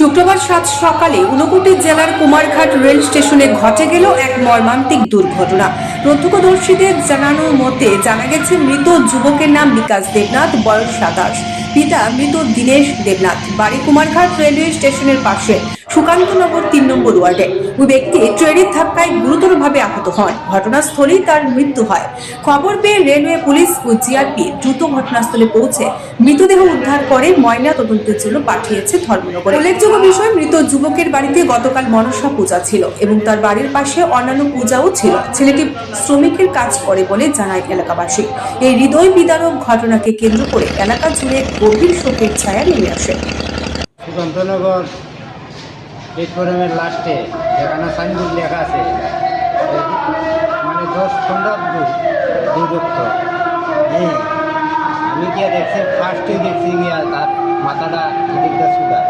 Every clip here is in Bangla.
শুক্রবার সাত সকালে ঊনকোটি জেলার কুমারঘাট রেল স্টেশনে ঘটে গেল এক মর্মান্তিক দুর্ঘটনা। প্রত্যক্ষদর্শীদের জানানোর মতে, জানা গেছে, মৃত যুবকের নাম বিকাশ দেবনাথ, বয়স সাতাশ। পিতা মৃত দীনেশ দেবনাথ, বাড়ি কুমারঘাট রেলওয়ে স্টেশনের পাশে সুকান্তনগর তিন নম্বর ওয়ার্ডে। ওই ব্যক্তি ট্রেনের ধাক্কায় গুরুতরভাবে আহত হন। ঘটনাস্থলেই তার মৃত্যু হয়। খবর পেয়ে রেলওয়ে পুলিশ ও জিআরপি দ্রুত ঘটনাস্থলে পৌঁছে মৃতদেহ উদ্ধার করে ময়না তদন্তের জন্য পাঠিয়েছে ধর্মনগরে। উল্লেখযোগ্য বিষয়, মৃত যুবকের বাড়িতে গতকাল মনসা পূজা ছিল এবং তার বাড়ির পাশে অন্যান্য পূজাও ছিল। ছেলেটি শ্রমিকের কাজ করে বলে জানায় এলাকাবাসী। এই হৃদয় বিদারক ঘটনাকে কেন্দ্র করে এলাকা জুড়ে গভীর শোকের ছায়া নেমে আসে। সুকান্তনগর প্ল্যাটফর্মের লাস্টে যেখানে সাইনবোর্ড লেখা আছে মানে দশ পনেরো দূর দূরত্ব। হ্যাঁ আমি গিয়ে দেখছি? ফার্স্টে দেখছি গিয়া তার মাথাটা এদিকটা সুদা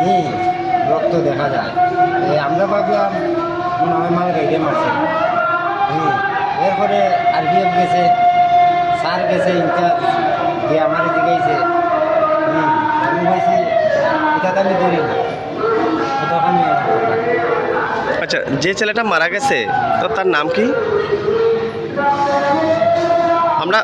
হ্যাঁ রক্ত দেখা যায়। আমরা ভাবলাম, মনে হয় মাল গাইডে মারছে। হ্যাঁ এরপরে আরপিএফ গেছে, স্যার গেছে ইনচার্জ গিয়ে আমার আচ্ছা যে ছেলেটা মারা গেছে তো তার নাম কি? আমরা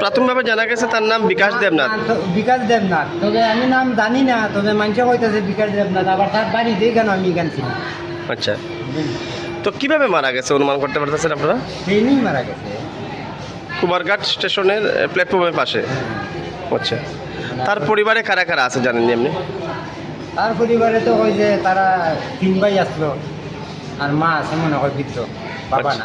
প্রাথমিকভাবে জানা গেছে তার নাম বিকাশ দেবনাথ। বিকাশ দেবনাথ। তবে আমি নাম জানি না তবে মানুষে কইতেছে বিকাশ দেবনাথ আবার তার বাড়ি দিয়ে কেন আমি ছিলাম? আচ্ছা। তো কীভাবে মারা গেছে অনুমান করতে পারতেছেন আপনারা? ট্রেনিং মারা গেছে। কুমারঘাট স্টেশনের প্ল্যাটফর্মের পাশে। আচ্ছা তার পরিবারে কারা কারা আছে জানেন এমনি আপনি? তার পরিবারে তো ওই যে তারা তিন ভাই আসলো। আর মা আছে মনে হয় বৃদ্ধ বাবা না।